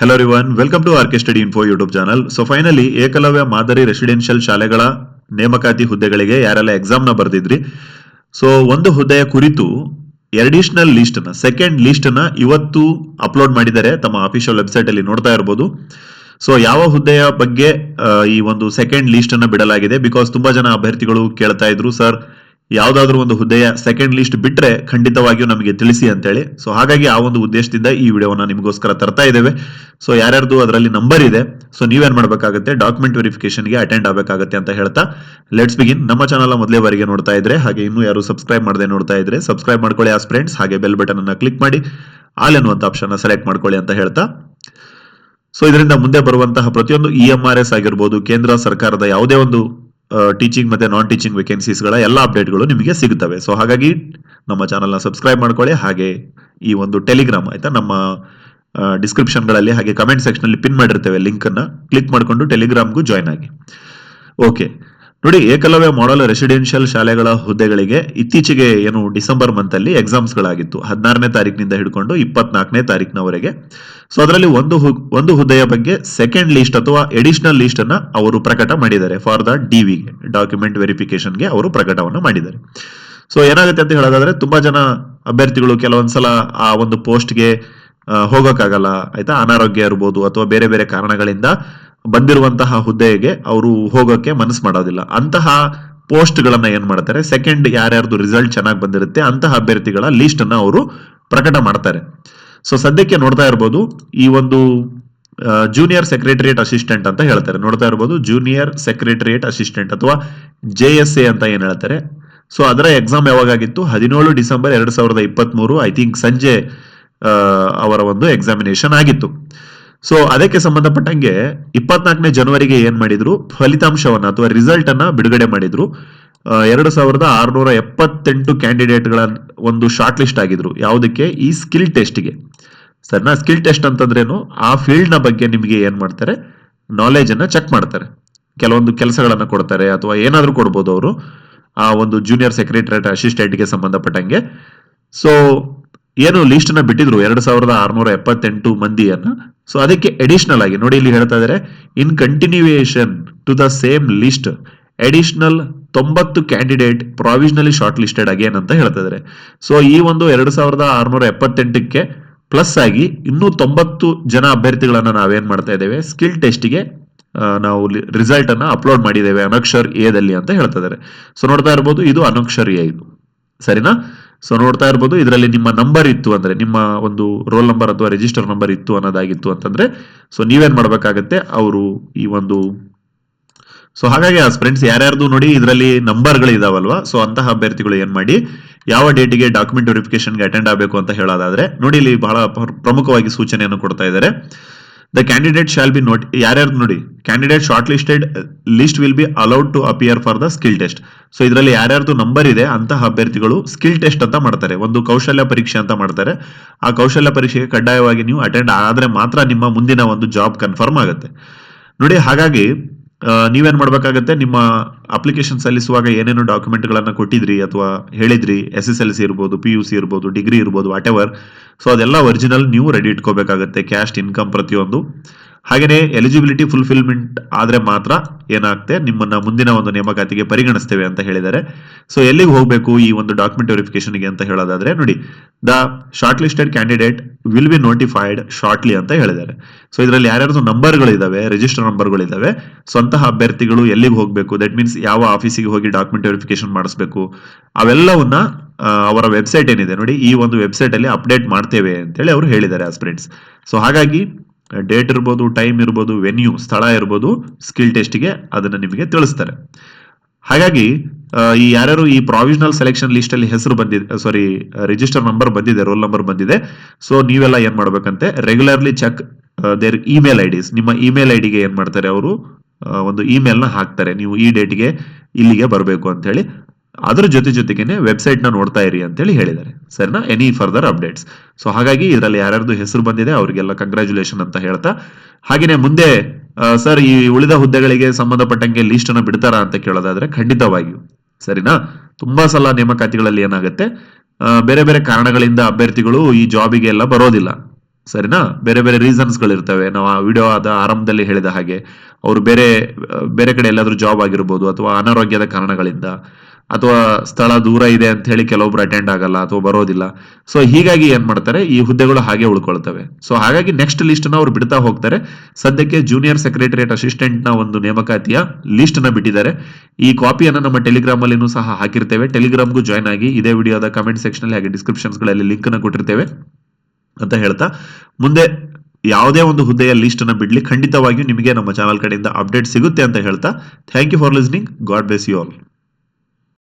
Hello ರಿವನ್ welcome to RK study info YouTube channel so finally Eklavya ಮಾದರಿ residential ಶಾಲೆಗಳ ನೇಮಕಾತಿ ಹುದ್ದೆಗಳಿಗೆ ಯಾರೆಲ್ಲ ಎಕ್ಸಾಮ್ನ ಬರೆದಿದ್ರಿ? ಸೊ ಒಂದು ಹುದ್ದೆಯ ಕುರಿತು ಎಡಿಷನಲ್ ಲಿಸ್ಟ್ನ ಸೆಕೆಂಡ್ ಲಿಸ್ಟ್ನ ಇವತ್ತು ಅಪ್ಲೋಡ್ ಮಾಡಿದ್ದಾರೆ. ತಮ್ಮ ಅಫಿಷಿಯಲ್ ವೆಬ್ಸೈಟ್ ಅಲ್ಲಿ ನೋಡ್ತಾ ಇರಬಹುದು ಸೊ ಯಾವ ಹುದ್ದೆಯ ಬಗ್ಗೆ ಈ ಒಂದು ಸೆಕೆಂಡ್ ಲಿಸ್ಟ್ ಅನ್ನ ಬಿಡಲಾಗಿದೆ? ಬಿಕಾಸ್ ತುಂಬಾ ಜನ ಅಭ್ಯರ್ಥಿಗಳು ಕೇಳ್ತಾ ಇದ್ರು ಸರ್ ಯಾವ್ದಾದ್ರು ಒಂದು ಹುದ್ದೆಯ ಸೆಕೆಂಡ್ ಲಿಸ್ಟ್ ಬಿಟ್ರೆ ಖಂಡಿತವಾಗಿಯೂ ನಮಗೆ ತಿಳಿಸಿ ಅಂತೇಳಿ. ಸೊ ಹಾಗಾಗಿ ಆ ಒಂದು ಉದ್ದೇಶದಿಂದ ಈ ವಿಡಿಯೋನ ನಿಮಗೋಸ್ಕರ ತರ್ತಾ ಇದ್ದೇವೆ. ಸೊ ಯಾರ್ಯಾರ್ದು ಅದರಲ್ಲಿ ನಂಬರ್ ಇದೆ ಸೊ ನೀವೇನ್ ಮಾಡಬೇಕಾಗುತ್ತೆ ಡಾಕ್ಯುಮೆಂಟ್ ವೆರಿಫಿಕೇಶನ್ಗೆ ಅಟೆಂಡ್ ಆಗಬೇಕಾಗುತ್ತೆ ಅಂತ ಹೇಳ್ತಾ. ಲೆಟ್ಸ್ ಬಿಗಿನ್ ನಮ್ಮ ಚಾನಲ್ ಮೊದಲೇ ಬಾರಿಗೆ ನೋಡ್ತಾ ಇದ್ರೆ, ಹಾಗೆ ಇನ್ನೂ ಯಾರು ಸಬ್ಸ್ಕ್ರೈಬ್ ಮಾಡದೆ ನೋಡ್ತಾ ಇದ್ರೆ ಸಬ್ಸ್ಕ್ರೈಬ್ ಮಾಡ್ಕೊಳ್ಳಿ ಆಸ್ ಫ್ರೆಂಡ್ಸ್ ಹಾಗೆ ಬೆಲ್ ಬಟನ್ ಅನ್ನ ಕ್ಲಿಕ್ ಮಾಡಿ ಆಲ್ ಎನ್ನುವಂತ ಆಪ್ಷನ್ ಸೆಲೆಕ್ಟ್ ಮಾಡ್ಕೊಳ್ಳಿ ಅಂತ ಹೇಳ್ತಾ. ಸೊ ಇದರಿಂದ ಮುಂದೆ ಬರುವಂತಹ ಪ್ರತಿಯೊಂದು ಇ ಎಂ ಆರ್ ಎಸ್ ಆಗಿರ್ಬೋದು, ಕೇಂದ್ರ ಸರ್ಕಾರದ ಯಾವುದೇ ಒಂದು ಟೀಚಿಂಗ್ ಮತ್ತೆ ನಾನ್ ಟೀಚಿಂಗ್ ವೇಕೆನ್ಸೀಸ್ಗಳ ಎಲ್ಲ ಅಪ್ಡೇಟ್ಗಳು ನಿಮಗೆ ಸಿಗುತ್ತವೆ. ಸೊ ಹಾಗಾಗಿ ನಮ್ಮ ಚಾನಲ್ನ ಸಬ್ಸ್ಕ್ರೈಬ್ ಮಾಡ್ಕೊಳ್ಳಿ. ಹಾಗೆ ಈ ಒಂದು ಟೆಲಿಗ್ರಾಮ್ ಆಯ್ತಾ, ನಮ್ಮ ಡಿಸ್ಕ್ರಿಪ್ಷನ್ಗಳಲ್ಲಿ ಹಾಗೆ ಕಮೆಂಟ್ ಸೆಕ್ಷನಲ್ಲಿ ಪಿನ್ ಮಾಡಿರ್ತೇವೆ ಲಿಂಕ್ ಅನ್ನ. ಕ್ಲಿಕ್ ಮಾಡಿಕೊಂಡು ಟೆಲಿಗ್ರಾಮ್ಗೂ ಜಾಯ್ನ್ ಆಗಿ. ಓಕೆ ನೋಡಿ, ಏಕಲವ್ಯ ಮಾಡಲ್ ರೆಸಿಡೆನ್ಷಿಯಲ್ ಶಾಲೆಗಳ ಹುದ್ದೆಗಳಿಗೆ ಇತ್ತೀಚೆಗೆ ಏನು ಡಿಸೆಂಬರ್ ಮಂತ್ ಅಲ್ಲಿ ಎಕ್ಸಾಮ್ಸ್ ಗಳಾಗಿತ್ತು ಹದಿನಾರನೇ ತಾರೀಕಿನಿಂದ ಹಿಡ್ಕೊಂಡು ಇಪ್ಪತ್ನಾಲ್ಕನೇ ತಾರೀಕಿನವರೆಗೆ ಸೊ ಅದರಲ್ಲಿ ಒಂದು ಒಂದು ಹುದ್ದೆಯ ಬಗ್ಗೆ ಸೆಕೆಂಡ್ ಲಿಸ್ಟ್ ಅಥವಾ ಎಡಿಷನಲ್ ಲಿಸ್ಟ್ ಅನ್ನ ಅವರು ಪ್ರಕಟ ಮಾಡಿದ್ದಾರೆ. ಫಾರ್ ದ ಡಿವಿಗೆ ಡಾಕ್ಯುಮೆಂಟ್ ವೆರಿಫಿಕೇಶನ್ಗೆ ಅವರು ಪ್ರಕಟವನ್ನು ಮಾಡಿದ್ದಾರೆ. ಸೊ ಏನಾಗುತ್ತೆ ಅಂತ ಹೇಳೋದಾದ್ರೆ, ತುಂಬಾ ಜನ ಅಭ್ಯರ್ಥಿಗಳು ಕೆಲವೊಂದ್ಸಲ ಆ ಒಂದು ಪೋಸ್ಟ್ಗೆ ಹೋಗೋಕ್ಕಾಗಲ್ಲ. ಆಯ್ತಾ? ಅನಾರೋಗ್ಯ ಇರ್ಬೋದು ಅಥವಾ ಬೇರೆ ಬೇರೆ ಕಾರಣಗಳಿಂದ ಬಂದಿರುವಂತಹ ಹುದ್ದೆಗೆ ಅವರು ಹೋಗೋಕೆ ಮನಸ್ಸು ಮಾಡೋದಿಲ್ಲ. ಅಂತಹ ಪೋಸ್ಟ್ ಏನು ಮಾಡ್ತಾರೆ? ಸೆಕೆಂಡ್ ಯಾರ್ಯಾರ್ದು ರಿಸಲ್ಟ್ ಚೆನ್ನಾಗಿ ಬಂದಿರುತ್ತೆ, ಅಂತಹ ಅಭ್ಯರ್ಥಿಗಳ ಲೀಸ್ಟನ್ನು ಅವರು ಪ್ರಕಟ ಮಾಡ್ತಾರೆ. ಸೊ, ಸದ್ಯಕ್ಕೆ ನೋಡ್ತಾ ಇರ್ಬೋದು, ಈ ಒಂದು ಜೂನಿಯರ್ ಸೆಕ್ರೆಟರಿಯೇಟ್ ಅಸಿಸ್ಟೆಂಟ್ ಅಂತ ಹೇಳ್ತಾರೆ. ನೋಡ್ತಾ ಇರ್ಬೋದು, ಜೂನಿಯರ್ ಸೆಕ್ರೆಟರಿಯೇಟ್ ಅಸಿಸ್ಟೆಂಟ್ ಅಥವಾ ಜೆ ಎಸ್ ಎ ಅಂತ ಏನು ಹೇಳ್ತಾರೆ? ಸೊ, ಅದರ ಎಕ್ಸಾಮ್ ಯಾವಾಗಾಗಿತ್ತು? ಹದಿನೇಳು ಡಿಸೆಂಬರ್ ಎರಡ್ ಸಾವಿರದ ಇಪ್ಪತ್ತ್ ಐ ಥಿಂಕ್ ಸಂಜೆ ಅವರ ಒಂದು ಎಕ್ಸಾಮಿನೇಷನ್ ಆಗಿತ್ತು. ಸೊ ಅದಕ್ಕೆ ಸಂಬಂಧಪಟ್ಟಂಗೆ ಇಪ್ಪತ್ನಾಲ್ಕನೇ ಜನವರಿಗೆ ಏನ್ ಮಾಡಿದ್ರು? ಫಲಿತಾಂಶವನ್ನ ಅಥವಾ ರಿಸಲ್ಟ್ ಅನ್ನ ಬಿಡುಗಡೆ ಮಾಡಿದ್ರು. ಎರಡು ಸಾವಿರದ ಆರುನೂರ ಎಪ್ಪತ್ತೆಂಟು ಕ್ಯಾಂಡಿಡೇಟ್ಗಳ ಒಂದು ಶಾರ್ಟ್ ಲಿಸ್ಟ್ ಆಗಿದ್ರು. ಯಾವುದಕ್ಕೆ? ಈ ಸ್ಕಿಲ್ ಟೆಸ್ಟ್ಗೆ. ಸರಿನಾ ಸ್ಕಿಲ್ ಟೆಸ್ಟ್ ಅಂತಂದ್ರೇನು? ಆ ಫೀಲ್ಡ್ನ ಬಗ್ಗೆ ನಿಮಗೆ ಏನ್ ಮಾಡ್ತಾರೆ? ನಾಲೆಜ್ ಅನ್ನ ಚೆಕ್ ಮಾಡ್ತಾರೆ. ಕೆಲವೊಂದು ಕೆಲಸಗಳನ್ನ ಕೊಡ್ತಾರೆ ಅಥವಾ ಏನಾದರೂ ಕೊಡ್ಬೋದು ಅವರು. ಆ ಒಂದು ಜೂನಿಯರ್ ಸೆಕ್ರೆಟರಿಯೇಟ್ ಅಸಿಸ್ಟೆಂಟ್ಗೆ ಸಂಬಂಧಪಟ್ಟಂಗೆ. ಸೊ ಏನು ಲಿಸ್ಟ್ ಅನ್ನ ಬಿಟ್ಟಿದ್ರು ಎರಡ್ ಸಾವಿರದ ಆರ್ನೂರ ಎಪ್ಪತ್ತೆಂಟು ಮಂದಿಯನ್ನ? ಸೊ ಅದಕ್ಕೆ ಅಡಿಷನಲ್ ಆಗಿ, ನೋಡಿ ಇಲ್ಲಿ ಹೇಳ್ತಾ ಇದಾರೆ in continuation to the same list additional ತೊಂಬತ್ತು candidate provisionally short listed again ಅಂತ ಹೇಳ್ತಾ ಇದಾರೆ. ಸೊ ಈ ಒಂದು ಎರಡ್ ಸಾವಿರದ ಆರ್ನೂರ ಎಪ್ಪತ್ತೆಂಟಕ್ಕೆ ಪ್ಲಸ್ ಆಗಿ ಇನ್ನೂ ತೊಂಬತ್ತು ಜನ ಅಭ್ಯರ್ಥಿಗಳನ್ನ ನಾವೇನ್ ಮಾಡ್ತಾ ಇದ್ದೇವೆ? ಸ್ಕಿಲ್ ಟೆಸ್ಟ್ಗೆ ನಾವು ರಿಸಲ್ಟ್ ಅನ್ನ ಅಪ್ಲೋಡ್ ಮಾಡಿದ್ದೇವೆ, ಅನಕ್ಷರ್ ಎದಲ್ಲಿ ಅಂತ ಹೇಳ್ತಾ ಇದಾರೆ. ಸೊ ನೋಡ್ತಾ ಇರ್ಬೋದು, ಇದು ಅನಕ್ಷರ್ ಎ ಇದು. ಸರಿನಾ? ಸೊ ನೋಡ್ತಾ ಇರ್ಬೋದು, ಇದರಲ್ಲಿ ನಿಮ್ಮ ನಂಬರ್ ಇತ್ತು ಅಂದ್ರೆ, ನಿಮ್ಮ ಒಂದು ರೋಲ್ ನಂಬರ್ ಅಥವಾ ರಿಜಿಸ್ಟರ್ ನಂಬರ್ ಇತ್ತು ಅನ್ನೋದಾಗಿತ್ತು ಅಂತಂದ್ರೆ ಸೊ ನೀವೇನು ಮಾಡ್ಬೇಕಾಗತ್ತೆ, ಅವರು ಈ ಒಂದು ಸೊ ಹಾಗಾಗಿ ಆ ಫ್ರೆಂಡ್ಸ್ ಯಾರ್ಯಾರ್ದು ನೋಡಿ ಇದರಲ್ಲಿ ನಂಬರ್ಗಳು ಇದಾವಲ್ವಾ ಸೊ ಅಂತಹ ಅಭ್ಯರ್ಥಿಗಳು ಏನು ಮಾಡಿ, ಯಾವ ಡೇಟಿಗೆ ಡಾಕ್ಯುಮೆಂಟ್ ವೆರಿಫಿಕೇಶನ್ಗೆ ಅಟೆಂಡ್ ಆಗಬೇಕು ಅಂತ ಹೇಳೋದಾದ್ರೆ, ನೋಡಿ ಇಲ್ಲಿ ಬಹಳ ಪ್ರ- ಪ್ರಮುಖವಾಗಿ ಸೂಚನೆಯನ್ನು ಕೊಡ್ತಾ ಇದ್ದಾರೆ. The candidate shall be note ಯಾರ್ಯಾರು ನೋಡಿ candidate short listed list will be allowed to appear for the skill test so ಇದರಲ್ಲಿ ಯಾರ್ಯಾರ್ದು ನಂಬರ್ ಇದೆ, ಅಂತಹ ಅಭ್ಯರ್ಥಿಗಳು ಸ್ಕಿಲ್ ಟೆಸ್ಟ್ ಅಂತ ಮಾಡ್ತಾರೆ. ಒಂದು ಕೌಶಲ್ಯ ಪರೀಕ್ಷೆ ಅಂತ ಮಾಡ್ತಾರೆ. ಆ ಕೌಶಲ್ಯ ಪರೀಕ್ಷೆಗೆ ಕಡ್ಡಾಯವಾಗಿ ನೀವು ಅಟೆಂಡ್ ಆದ್ರೆ ಮಾತ್ರ ನಿಮ್ಮ ಮುಂದಿನ ಒಂದು ಜಾಬ್ ಕನ್ಫರ್ಮ್ ಆಗುತ್ತೆ. ನೋಡಿ, ಹಾಗಾಗಿ ನೀವೇನ್ ಮಾಡಬೇಕಾಗತ್ತೆ? ನಿಮ್ಮ ಅಪ್ಲಿಕೇಶನ್ ಸಲ್ಲಿಸುವಾಗ ಏನೇನು ಡಾಕ್ಯುಮೆಂಟ್ಗಳನ್ನ ಕೊಟ್ಟಿದ್ರಿ ಅಥವಾ ಹೇಳಿದ್ರಿ? ಎಸ್ ಎಸ್ ಎಲ್ ಸಿ ಇರ್ಬೋದು ಪಿ ಯು ಸಿ ಇರ್ಬೋದು ಡಿಗ್ರಿ ಇರ್ಬೋದು ವಾಟ್ ಎವರ್ ಸೊ ಅದೆಲ್ಲ ಒರಿಜಿನಲ್ ನೀವು ರೆಡಿ ಇಟ್ಕೋಬೇಕಾಗತ್ತೆ ಕ್ಯಾಸ್ಟ್ ಇನ್ಕಮ್ ಪ್ರತಿಯೊಂದು. ಹಾಗೇನೆ ಎಲಿಜಿಬಿಲಿಟಿ ಫುಲ್ಫಿಲ್ಮೆಂಟ್ ಆದರೆ ಮಾತ್ರ ಏನಾಗುತ್ತೆ ನಿಮ್ಮನ್ನ ಮುಂದಿನ ಒಂದು ನೇಮಕಾತಿಗೆ ಪರಿಗಣಿಸ್ತೇವೆ ಅಂತ ಹೇಳಿದ್ದಾರೆ. ಸೊ ಎಲ್ಲಿಗೆ ಹೋಗಬೇಕು ಈ ಒಂದು ಡಾಕ್ಯುಮೆಂಟ್ ವೆರಿಫಿಕೇಶನ್ಗೆ ಅಂತ ಹೇಳೋದಾದ್ರೆ ನೋಡಿ the short listed candidate will be notified shortly ಅಂತ ಹೇಳಿದ್ದಾರೆ. ಸೊ ಇದರಲ್ಲಿ ಯಾರ್ಯಾರ್ದು ನಂಬರ್ಗಳಿದ್ದಾವೆ ರಿಜಿಸ್ಟರ್ ನಂಬರ್ಗಳಿದ್ದಾವೆ ಸೊ ಅಂತಹ ಅಭ್ಯರ್ಥಿಗಳು ಎಲ್ಲಿಗೆ ಹೋಗಬೇಕು ದಟ್ ಮೀನ್ಸ್ ಯಾವ ಆಫೀಸಿಗೆ ಹೋಗಿ ಡಾಕ್ಯುಮೆಂಟ್ ವೆರಿಫಿಕೇಶನ್ ಮಾಡಿಸ್ಬೇಕು, ಅವೆಲ್ಲವನ್ನ ಅವರ ವೆಬ್ಸೈಟ್ ಏನಿದೆ ನೋಡಿ, ಈ ಒಂದು ವೆಬ್ಸೈಟ್ ಅಲ್ಲಿ ಅಪ್ಡೇಟ್ ಮಾಡ್ತೇವೆ ಅಂತೇಳಿ ಅವರು ಹೇಳಿದ್ದಾರೆ ಆಸ್ಪಿರೆಂಟ್ಸ್ ಸೊ ಹಾಗಾಗಿ ಡೇಟ್ ಇರ್ಬೋದು ಟೈಮ್ ಇರ್ಬೋದು ವೆನ್ಯೂ ಸ್ಥಳ ಇರ್ಬೋದು ಸ್ಕಿಲ್ ಟೆಸ್ಟ್ಗೆ ಅದನ್ನ ನಿಮಗೆ ತಿಳಿಸ್ತಾರೆ. ಹಾಗಾಗಿ ಈ ಯಾರ್ಯಾರು ಈ ಪ್ರಾವಿಷನಲ್ ಸೆಲೆಕ್ಷನ್ ಲಿಸ್ಟ್ ಅಲ್ಲಿ ಹೆಸರು ಬಂದಿದೆ ಸಾರಿ ರಿಜಿಸ್ಟರ್ ನಂಬರ್ ಬಂದಿದೆ ರೋಲ್ ನಂಬರ್ ಬಂದಿದೆ ಸೊ ನೀವೆಲ್ಲ ಏನ್ ಮಾಡ್ಬೇಕಂತೆ regularly check their email I Ds ನಿಮ್ಮ ಇಮೇಲ್ ಐ ಡಿಗೆ ಏನ್ ಮಾಡ್ತಾರೆ ಅವರು? ಒಂದು ಇಮೇಲ್ನ ಹಾಕ್ತಾರೆ. ನೀವು ಈ ಡೇಟ್ಗೆ ಇಲ್ಲಿಗೆ ಬರಬೇಕು ಅಂತ ಹೇಳಿ ಅದ್ರ ಜೊತೆ ಜೊತೆಗೇನೆ ನ ನೋಡ್ತಾ ಇರಿ ಅಂತೇಳಿ ಹೇಳಿದ್ದಾರೆ. ಸರಿನಾ? ಎನಿ ಫರ್ದರ್ ಅಪ್ಡೇಟ್ಸ್ ಸೊ ಹಾಗಾಗಿ ಇದರಲ್ಲಿ ಯಾರ್ಯಾರ್ದು ಹೆಸರು ಬಂದಿದೆ ಅವರಿಗೆಲ್ಲ ಕಂಗ್ರಾಚುಲೇಷನ್ ಅಂತ ಹೇಳ್ತಾ, ಹಾಗೇನೆ ಮುಂದೆ ಸರ್ ಈ ಉಳಿದ ಹುದ್ದೆಗಳಿಗೆ ಸಂಬಂಧಪಟ್ಟಂಗೆ ಲಿಸ್ಟ್ ಅನ್ನು ಬಿಡ್ತಾರಾ ಅಂತ ಕೇಳೋದಾದ್ರೆ ಖಂಡಿತವಾಗಿಯೂ. ಸರಿನಾ? ತುಂಬಾ ಸಲ ನೇಮಕಾತಿಗಳಲ್ಲಿ ಏನಾಗುತ್ತೆ? ಬೇರೆ ಬೇರೆ ಕಾರಣಗಳಿಂದ ಅಭ್ಯರ್ಥಿಗಳು ಈ ಜಾಬಿಗೆ ಎಲ್ಲ ಬರೋದಿಲ್ಲ. ಸರಿನಾ? ಬೇರೆ ಬೇರೆ ರೀಸನ್ಸ್ಗಳಿರ್ತವೆ ನಾವು ಆ ವಿಡಿಯೋ ಆದ ಆರಂಭದಲ್ಲಿ ಹೇಳಿದ ಹಾಗೆ, ಅವರು ಬೇರೆ ಬೇರೆ ಕಡೆ ಎಲ್ಲಾದ್ರೂ ಜಾಬ್ ಆಗಿರ್ಬೋದು ಅಥವಾ ಅನಾರೋಗ್ಯದ ಕಾರಣಗಳಿಂದ ಅಥವಾ ಸ್ಥಳ ದೂರ ಇದೆ ಅಂತ ಹೇಳಿ ಕೆಲವೊಬ್ರು ಅಟೆಂಡ್ ಆಗಲ್ಲ ಅಥವಾ ಬರೋದಿಲ್ಲ. ಸೊ ಹೀಗಾಗಿ ಏನ್ ಮಾಡ್ತಾರೆ, ಈ ಹುದ್ದೆಗಳು ಹಾಗೆ ಉಳ್ಕೊಳ್ತವೆ. ಸೊ ಹಾಗಾಗಿ ನೆಕ್ಸ್ಟ್ ಲಿಸ್ಟ್ನ ಅವ್ರು ಬಿಡ್ತಾ ಹೋಗ್ತಾರೆ. ಸದ್ಯಕ್ಕೆ ಜೂನಿಯರ್ ಸೆಕ್ರೆಟರಿಯೇಟ್ ಅಸಿಸ್ಟೆಂಟ್ನ ಒಂದು ನೇಮಕಾತಿಯ ಲಿಸ್ಟ್ನ ಬಿಟ್ಟಿದ್ದಾರೆ. ಈ ಕಾಪಿಯನ್ನು ನಮ್ಮ ಟೆಲಿಗ್ರಾಮ್ ಅಲ್ಲಿನೂ ಸಹ ಹಾಕಿರ್ತೇವೆ. ಟೆಲಿಗ್ರಾಮ್ಗೂ ಜಾಯ್ನ್ ಆಗಿ ಇದೇ ವಿಡಿಯೋದ ಕಮೆಂಟ್ ಸೆಕ್ಷನ್ ಅಲ್ಲಿ ಹಾಗೆ ಡಿಸ್ಕ್ರಿಪ್ಷನ್ಸ್ಗಳಲ್ಲಿ ಲಿಂಕ್ನ ಕೊಟ್ಟಿರ್ತೇವೆ ಅಂತ ಹೇಳ್ತಾ. ಮುಂದೆ ಯಾವುದೇ ಒಂದು ಹುದ್ದೆಯ ಲಿಸ್ಟ್ ಅನ್ನು ಬಿಡ್ಲಿ ಖಂಡಿತವಾಗಿಯೂ ನಿಮಗೆ ನಮ್ಮ ಚಾನಲ್ ಕಡೆಯಿಂದ ಅಪ್ಡೇಟ್ ಸಿಗುತ್ತೆ ಅಂತ ಹೇಳ್ತಾ. Thank you for listening God bless you all